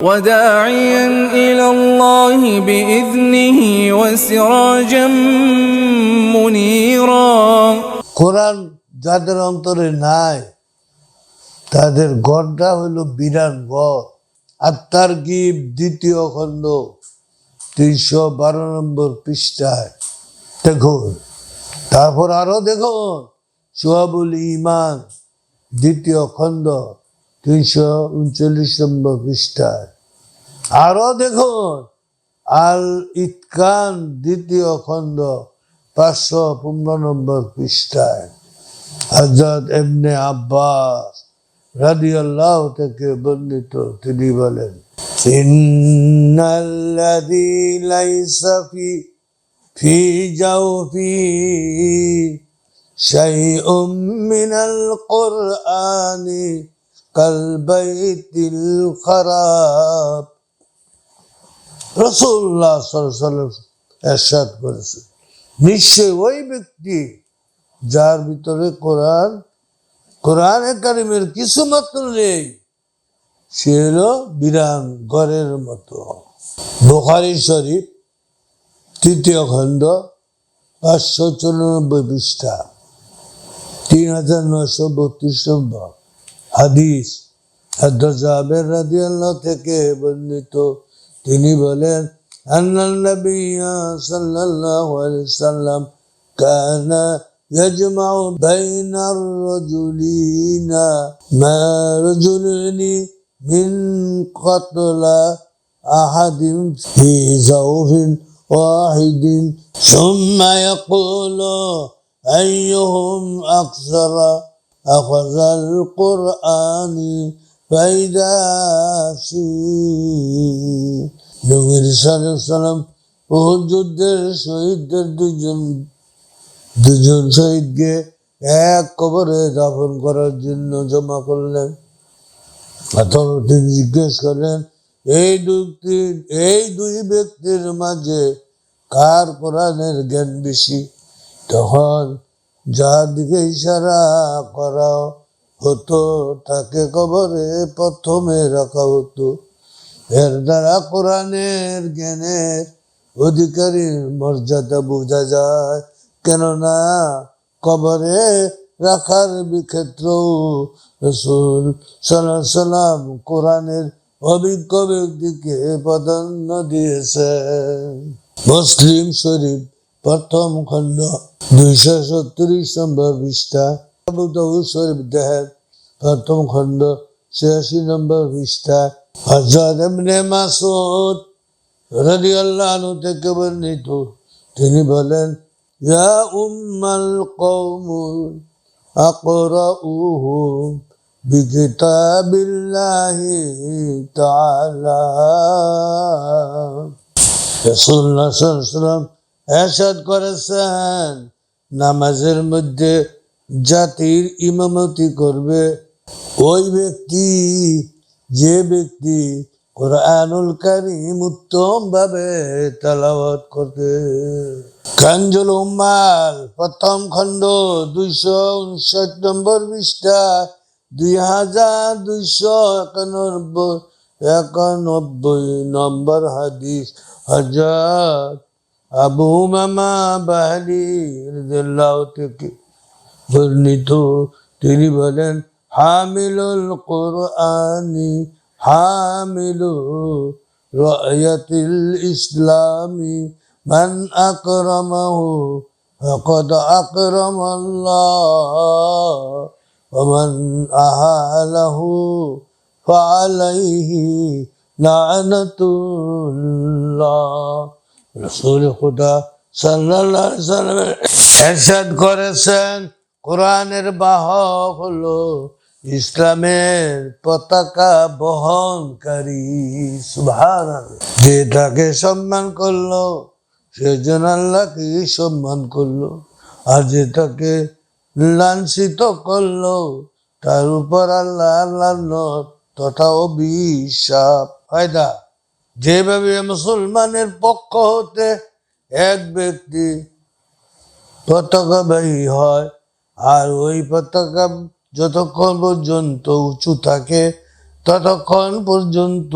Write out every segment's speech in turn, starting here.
وداعيا إلى الله بإذنه وسراجا منيرا কোরআন যাদের অন্তরে নাই তাদের গড়টা হইল বিরাট গড় আর তার গিব দ্বিতীয় খণ্ড তিনশো বারো নম্বর পৃষ্ঠায় দেখুন তারপর আরো দেখুন সোহাবুল ইমান দ্বিতীয় খণ্ড তিনশো উনচল্লিশ নম্বর পৃষ্ঠায়। আরও দেখুন, আল ইতকান দ্বিতীয় খণ্ড, পাঁচশো পনেরো নম্বর পৃষ্ঠায়। হজরত এমনি আব্বাস রাদি আল্লাহ থেকে বর্ণিত, তিনি বলেন, ইন্নাল্লাযী লাইসা ফি ফি জাওফি শাইউম মিনাল কুরআনি কাল বাইতিল খারাপ রসুল্লাহ করেছে। নিশ্চয় ওই ব্যক্তি যার ভিতরে কোরআন কোরআন কারিমের কিছু মাত্র নেই, সে হলো বিরান গড়ের মতো। বোখারি শরীফ, তৃতীয় খণ্ড, পাঁচশো চুরানব্বই পৃষ্ঠা, তিন হাজার নয়শো বত্রিশ নম্বর। হাদিস জাবের রাদিয়াল্লাহ থেকে বর্ণিত তিনি বলেন আন্নাল নবিয়্যা সাল্লাল্লাহু আলাইহি সাল্লাম কানা يجمع بين الرجلين ما رجلين من قتل أحد في زوف واحد ثم يقول أيهم أكثر أخذ القرآن فإذا شيء নবীর সাল্লাম বহু যুদ্ধের শহীদদের দুজন দুজন শহীদকে এক কবরে দাফন করার জন্য জমা করলেন অথবা তিনি জিজ্ঞেস করলেন এই দুটি এই দুই ব্যক্তির মাঝে কার কোরআনের জ্ঞান বেশি তখন যার দিকে ইশারা করা হতো, তাকে কবরে প্রথমে রাখা হতো। এর দ্বারা কোরআনের জ্ঞানের অধিকারীর মর্যাদা বোঝা যায়। কেননা কবরে রাখার ক্ষেত্র রসুল কোরআনের অভিজ্ঞ ব্যক্তিকে প্রাধান্য দিয়েছেন। মুসলিম শরীফ প্রথম খণ্ড, দুইশো সত্তরিশ নম্বর পৃষ্ঠা। শরীফ দেখেন প্রথম খণ্ড, ছিয়াশি নম্বর পৃষ্ঠা। হজরত এমনি মাসুদ রাদিয়াল্লাহু আনহু থেকে বর্ণিত। তিনি বলেন, ইয়া উম্মাল কওম আকরাউহু বিকিতাবিল্লাহি তাআলা। রাসূলুল্লাহ সাল্লাল্লাহু আলাইহি ওয়াসাল্লাম এরশাদ করেছেন, নামাজের মধ্যে জাতির ইমামতি করবে। ওই ব্যক্তি, যে ব্যক্তি কোরআনুল কারিম উত্তম ভাবে তালাওয়াত করতে কাঞ্জুল উম্মাল, প্রথম খণ্ড দুইশো উনষাট নম্বর পৃষ্ঠা, দুই হাজার দুইশো একানব্বই একানব্বই নম্বর হাদিস। হাজার আবু মামা বাহারি রাদিয়াল্লাহু থেকে বর্ণিত তিনি বলেন হামিলুল কোরআনি হামিলু রায়াতিল ইসলামি মান আকরামাহু فقد أكرم الله ومن أهاله فعليه لعنة الله রসুল খুদা এরশাদ করেছেন। কোরআনের বাহক হলো ইসলামের পতাকা বহনকারী, সুবহানাল্লাহ। যে তাকে সম্মান করল সেজন আল্লাহকে সম্মান করল। আর যে তাকে লাঞ্ছিত করল, তার উপর আল্লাহ আল্লাহ তথা অভিশাপ। ফায়দা। যেভাবে মুসলমানের পক্ষ হতে এক ব্যক্তি পতাকাবাহী হয়, আর ওই পতাকা যতক্ষণ পর্যন্ত উঁচু থাকে, ততক্ষণ পর্যন্ত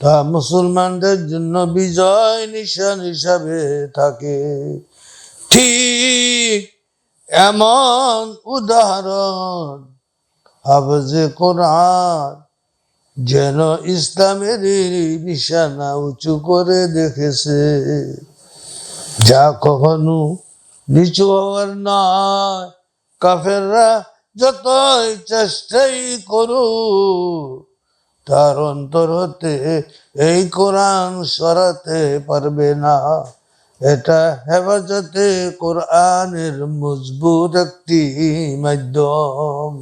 তা মুসলমানদের জন্য বিজয় নিশান হিসাবে থাকে। ঠিক এমন উদাহরণ হাফজে কোরআন যেন ইসলামের নিশানা উঁচু করে দেখেছে। যা কখনো নিচু হওয়ার নয়, কাফেররা যতই চেষ্টাই করু তার অন্তর হতে এই কোরআন সরাতে পারবে না। এটা হেফাজতে কোরআনের মজবুত একটি মাধ্যম।